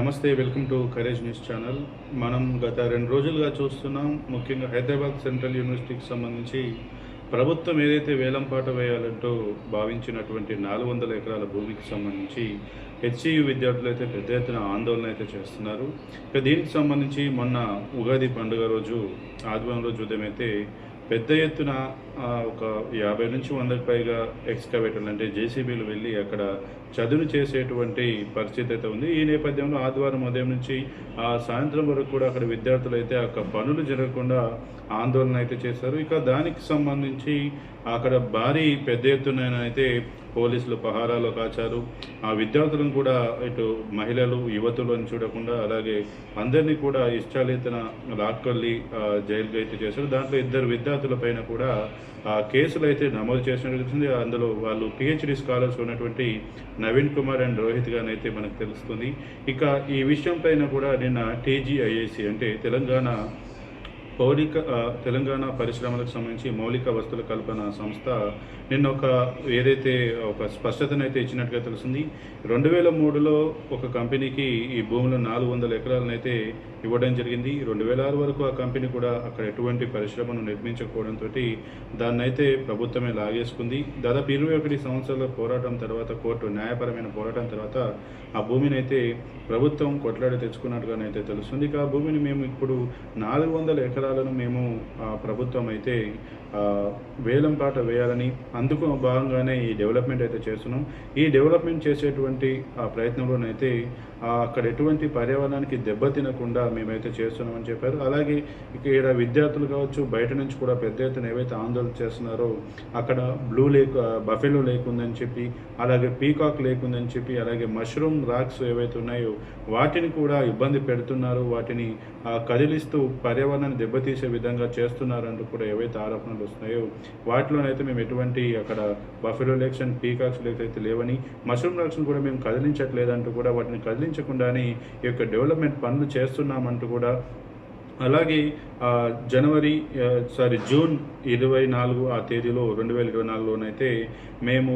నమస్తే welcome to courage news channel. మనం గత రెండు రోజులుగా చూస్తున్నాం ముఖ్యంగా హైదరాబాద్ సెంట్రల్ యూనివర్సిటీకి సంబంధించి ప్రభుత్వం ఏదైతే వేలంపాట వేయాలంటూ భావించినటువంటి నాలుగు వందల ఎకరాల భూమికి సంబంధించి హెచ్సియు విద్యార్థులు అయితే పెద్ద ఎత్తున ఆందోళన అయితే చేస్తున్నారు. ఇక దీనికి సంబంధించి మొన్న ఉగాది పండుగ రోజు ఆదివారం రోజు ఉదయం అయితే పెద్ద ఎత్తున ఒక యాభై నుంచి వందకు పైగా ఎక్స్కవేటర్లు అంటే జేసీబీలు వెళ్ళి అక్కడ చదును చేసేటువంటి పరిస్థితి అయితే ఉంది. ఈ నేపథ్యంలో ఆదివారం ఉదయం నుంచి ఆ సాయంత్రం వరకు కూడా అక్కడ విద్యార్థులు అయితే అక్కడ పనులు జరగకుండా ఆందోళన అయితే చేశారు. ఇక దానికి సంబంధించి అక్కడ భారీ పెద్ద ఎత్తున అయితే పోలీసులు పహారాలో కాచారు. ఆ విద్యార్థులను కూడా ఇటు మహిళలు యువతులు అని చూడకుండా అలాగే అందరినీ కూడా ఇష్టాలేతన లాక్కల్లి ఆ, జైలుకి అయితే చేశారు. దాంట్లో ఇద్దరు విద్యార్థుల పైన కూడా ఆ కేసులు అయితే నమోదు చేసినట్టు తెలిసింది అందులో వాళ్ళు పిహెచ్డి స్కాలర్స్ ఉన్నటువంటి నవీన్ కుమార్ అండ్ రోహిత్ గాని అయితే మనకు తెలుస్తుంది. ఇక ఈ విషయం పైన కూడా నిన్న టీజీఐఏసి అంటే తెలంగాణ మౌలిక తెలంగాణ పరిశ్రమలకు సంబంధించి మౌలిక వస్తువుల కల్పన సంస్థ నిన్న ఒక ఏదైతే ఒక స్పష్టతను అయితే ఇచ్చినట్టుగా తెలిసింది రెండు వేల మూడులో ఒక కంపెనీకి ఈ భూములు నాలుగు వందల ఎకరాలనైతే ఇవ్వడం జరిగింది. రెండు వేల ఆరు వరకు ఆ కంపెనీ కూడా అక్కడ ఎటువంటి పరిశ్రమను నిర్మించకపోవడంతో దాన్ని అయితే ప్రభుత్వమే లాగేసుకుంది. దాదాపు ఇరవై ఒకటి సంవత్సరాల పోరాటం తర్వాత కోర్టు న్యాయపరమైన పోరాటం తర్వాత ఆ భూమిని అయితే ప్రభుత్వం కొట్లాడి తెచ్చుకున్నట్టుగానైతే తెలుస్తుంది. ఇక ఆ భూమిని మేము ఇప్పుడు నాలుగు వందల ఎకరాలను మేము ప్రభుత్వం అయితే వేలం పాట వేయాలని అందుకు భాగంగానే ఈ డెవలప్మెంట్ అయితే చేస్తున్నాం. ఈ డెవలప్మెంట్ చేసేటువంటి ఆ ప్రయత్నంలోనైతే అక్కడ ఎటువంటి పర్యావరణానికి దెబ్బ తినకుండా మేమైతే చేస్తున్నామని చెప్పారు. అలాగే ఇక్కడ విద్యార్థులు కావచ్చు బయట నుంచి కూడా పెద్ద ఎత్తున ఏవైతే ఆందోళన చేస్తున్నారో అక్కడ బ్లూ లేక్ బఫెలో లేక్ ఉందని చెప్పి అలాగే పీకాక్ లేక్ ఉందని చెప్పి అలాగే మష్రూమ్ రాక్స్ ఏవైతే ఉన్నాయో వాటిని కూడా ఇబ్బంది పెడుతున్నారు. వాటిని కదిలిస్తూ పర్యావరణాన్ని దెబ్బతీసే విధంగా చేస్తున్నారంటూ కూడా ఏవైతే ఆరోపణలు వస్తున్నాయో వాటిలోనైతే మేము ఎటువంటి అక్కడ buffalo lakes and peacocks lakes అయితే లేవని మష్రూమ్ రాక్స్ని కూడా మేము కదిలించట్లేదంటూ కూడా వాటిని కదిలించకుండానే ఈ యొక్క డెవలప్మెంట్ పనులు చేస్తున్నామంటూ కూడా అలాగే జనవరి సారీ జూన్ ఇరవై నాలుగు ఆ తేదీలో రెండు వేల ఇరవై నాలుగులోనైతే మేము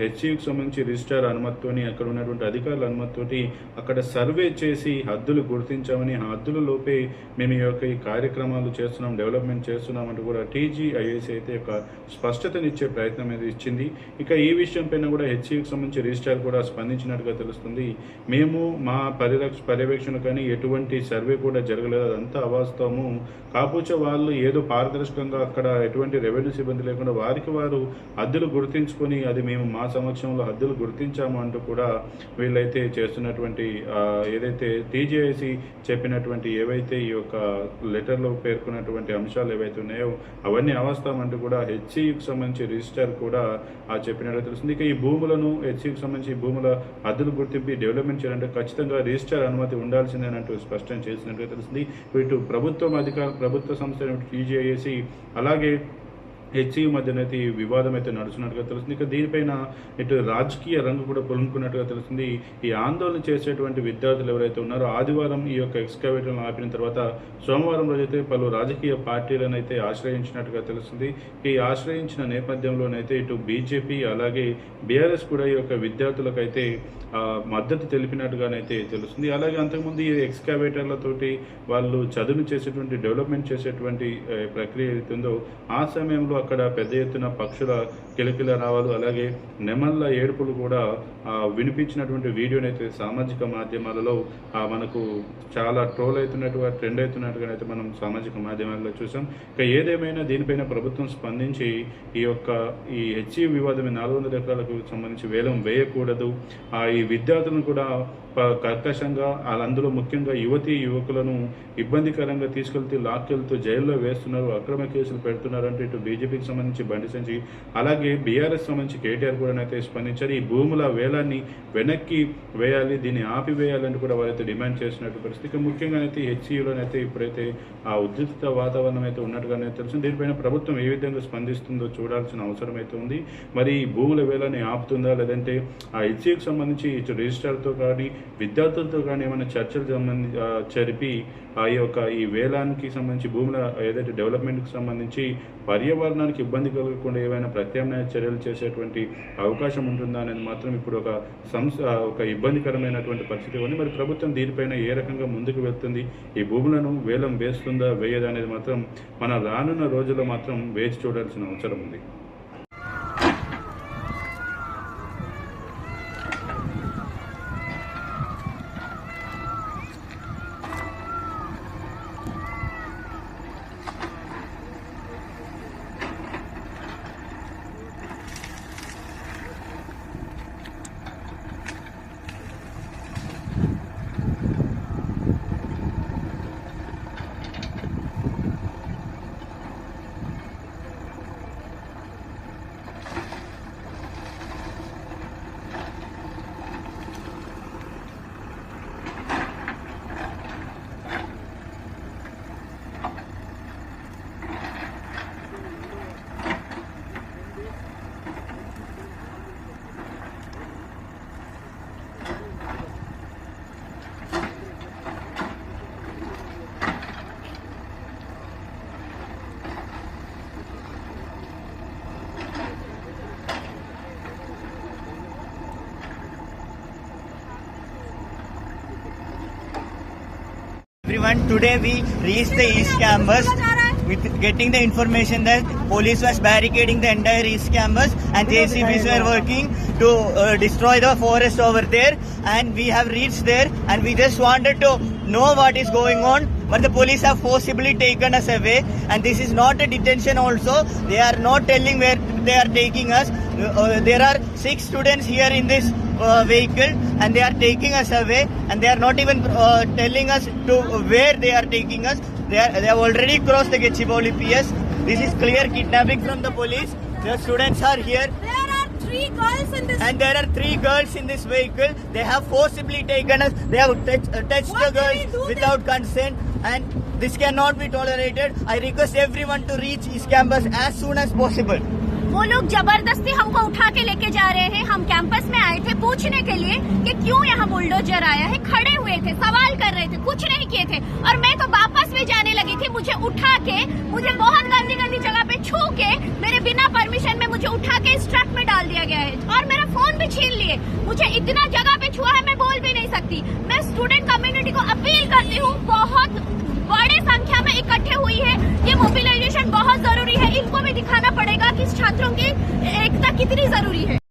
హెచ్సికి సంబంధించి రిజిస్టార్ అనుమతితోని అక్కడ ఉన్నటువంటి అధికారుల అనుమతితోటి అక్కడ సర్వే చేసి హద్దులు గుర్తించామని ఆ హద్దుల లోపే మేము ఈ యొక్క ఈ కార్యక్రమాలు చేస్తున్నాం డెవలప్మెంట్ చేస్తున్నాం అంటూ కూడా టీజీఐఏసీ అయితే ఒక స్పష్టతనిచ్చే ప్రయత్నం అనేది ఇచ్చింది. ఇక ఈ విషయం పైన కూడా హెచ్సికి సంబంధించి రిజిస్టార్ కూడా స్పందించినట్టుగా తెలుస్తుంది. మేము మా పరిరక్ష పర్యవేక్షణ కానీ ఎటువంటి సర్వే కూడా జరగలేదు. అదంతా అవాస్తవము. కాకపోతే వాళ్ళు ఏదో పారదర్శకంగా అక్కడ ఎటువంటి రెవెన్యూ సిబ్బంది లేకుండా వారికి వారు హద్దులు గుర్తించుకొని అది మేము మా సమక్షంలో హద్దులు గుర్తించాము అంటూ కూడా వీళ్ళైతే చేస్తున్నటువంటి ఏదైతే టీజేఐసి చెప్పినటువంటి ఏవైతే ఈ యొక్క లెటర్లో పేర్కొన్నటువంటి అంశాలు ఏవైతే ఉన్నాయో అవన్నీ అవాస్తవం అంటూ కూడా హెచ్సికి సంబంధించి రిజిస్టర్ కూడా ఆ తెలుస్తుంది. ఇక ఈ భూములను హెచ్సికి సంబంధించి భూముల హద్దులు గుర్తింపు డెవలప్మెంట్ చేయాలంటే ఖచ్చితంగా రిజిస్టర్ అనుమతి ఉండాల్సిందేనంటూ స్పష్టం చేసినట్టుగా తెలుస్తుంది. వీటి ప్రభుత్వం అధికార ప్రభుత్వ సంస్థ టీజీఐఏసి అలాగే హెచ్ఈ మధ్యనైతే ఈ వివాదం అయితే నడుస్తున్నట్టుగా తెలుస్తుంది. ఇక దీనిపైన ఇటు రాజకీయ రంగు కూడా పొలుముకున్నట్టుగా తెలుస్తుంది. ఈ ఆందోళన చేసేటువంటి విద్యార్థులు ఎవరైతే ఉన్నారో ఆదివారం ఈ యొక్క ఎక్స్కవేటర్లను ఆపిన తర్వాత సోమవారం రోజైతే పలు రాజకీయ పార్టీలను అయితే ఆశ్రయించినట్టుగా తెలుస్తుంది. ఈ ఆశ్రయించిన నేపథ్యంలోనైతే ఇటు బీజేపీ అలాగే బీఆర్ఎస్ కూడా ఈ యొక్క విద్యార్థులకైతే మద్దతు తెలిపినట్టుగానైతే తెలుస్తుంది. అలాగే అంతకుముందు ఈ ఎక్స్కావేటర్లతోటి వాళ్ళు చదువును చేసేటువంటి డెవలప్మెంట్ చేసేటువంటి ప్రక్రియ ఏదైతుందో ఆ సమయంలో అక్కడ పెద్ద ఎత్తున పక్షుల కిలకిల రావాలు. అలాగే నెమళ్ళ ఏడుపులు కూడా ఆ, వినిపించినటువంటి వీడియోనైతే అయితే సామాజిక మాధ్యమాలలో ఆ, మనకు చాలా ట్రోల్ అవుతున్నట్టుగా ట్రెండ్ అవుతున్నట్టుగా అయితే మనం సామాజిక మాధ్యమాల్లో చూసాం. ఇక ఏదేమైనా దీనిపైన ప్రభుత్వం స్పందించి ఈ యొక్క ఈ హెచ్ఈ వివాదం నాలుగు వందల ఎకరాలకు సంబంధించి వేలం వేయకూడదు. ఆ ఈ విద్యార్థులను కూడా కర్కశంగా అందులో ముఖ్యంగా యువతి యువకులను ఇబ్బందికరంగా తీసుకెళ్తూ లాక్కెళ్తూ జైల్లో వేస్తున్నారు అక్రమ కేసులు పెడుతున్నారు అంటే ఇటు వైసీపీకి సంబంధించి బండి సంజయ్ అలాగే బీఆర్ఎస్ సంబంధించి కేటీఆర్ కూడా అయితే స్పందించారు. ఈ భూముల వేలాన్ని వెనక్కి వేయాలి దీన్ని ఆపివేయాలని కూడా వారైతే డిమాండ్ చేసినట్టు పరిస్థితి. ముఖ్యంగా అయితే హెచ్సియులోనైతే ఇప్పుడైతే ఆ ఉద్రిక్త వాతావరణం అయితే ఉన్నట్టుగానే తెలుసు దీనిపైన ప్రభుత్వం ఏ విధంగా స్పందిస్తుందో చూడాల్సిన అవసరం అయితే ఉంది. మరి ఈ భూముల వేలాన్ని ఆపుతుందా లేదంటే ఆ హెచ్సికి సంబంధించి ఇటు రిజిస్టార్తో కానీ విద్యార్థులతో కానీ ఏమైనా చర్చలు సంబంధి జరిపి ఆ యొక్క ఈ వేలానికి సంబంధించి భూముల ఏదైతే డెవలప్మెంట్కి సంబంధించి పర్యావరణ పర్యావరణానికి ఇబ్బంది కలగకుండా ఏవైనా ప్రత్యామ్నాయ చర్యలు చేసేటువంటి అవకాశం ఉంటుందా అనేది మాత్రం ఇప్పుడు ఒక సంస్థ ఒక ఇబ్బందికరమైనటువంటి పరిస్థితి ఉంది. మరి ప్రభుత్వం దీనిపైన ఏ రకంగా ముందుకు వెళ్తుంది? ఈ భూములను వేలం వేస్తుందా వేయదా అనేది మాత్రం మన రానున్న రోజుల్లో మాత్రం వేచి చూడాల్సిన అవసరం ఉంది. Everyone. Today we reached the East Campus with getting the information that police was barricading the entire East Campus and JCBs were working to uh, destroy the forest over there. And we have reached there and we just wanted to know what is going on. But the police have forcibly taken us away. And this is not a detention also. They are not telling where they are taking us. Uh, uh, there are six students here in this uh, vehicle and they are taking us away and they are not even uh, telling us to where they are taking us. They, are, they have already crossed the Gachibowli PS. This is clear kidnapping from the police. The students are here There are three girls in this. and there are three girls in this vehicle. They have forcibly taken us. They have touch, uh, touched What the can we do girls without consent and this cannot be tolerated. I request everyone to reach East Campus as soon as possible. वो लोग जबरदस्ती हमको उठा के लेके जा रहे हैं हम कैंपस में आए थे पूछने के लिए कि क्यों यहाँ बुलडोजर आया है खड़े हुए थे सवाल कर रहे थे कुछ छीन लिए। मुझे इतना जगह पे छुआ है, मैं बोल भी नहीं सकती। मैं स्टूडेंट कम्युनिटी को अपील करती हूँ, बहुत बड़े संख्या में इकट्ठे हुई है। ये मोबिलाइजेशन बहुत ज़रूरी है। इनको भी दिखाना पड़ेगा कि छात्रों की एकता कितनी ज़रूरी है।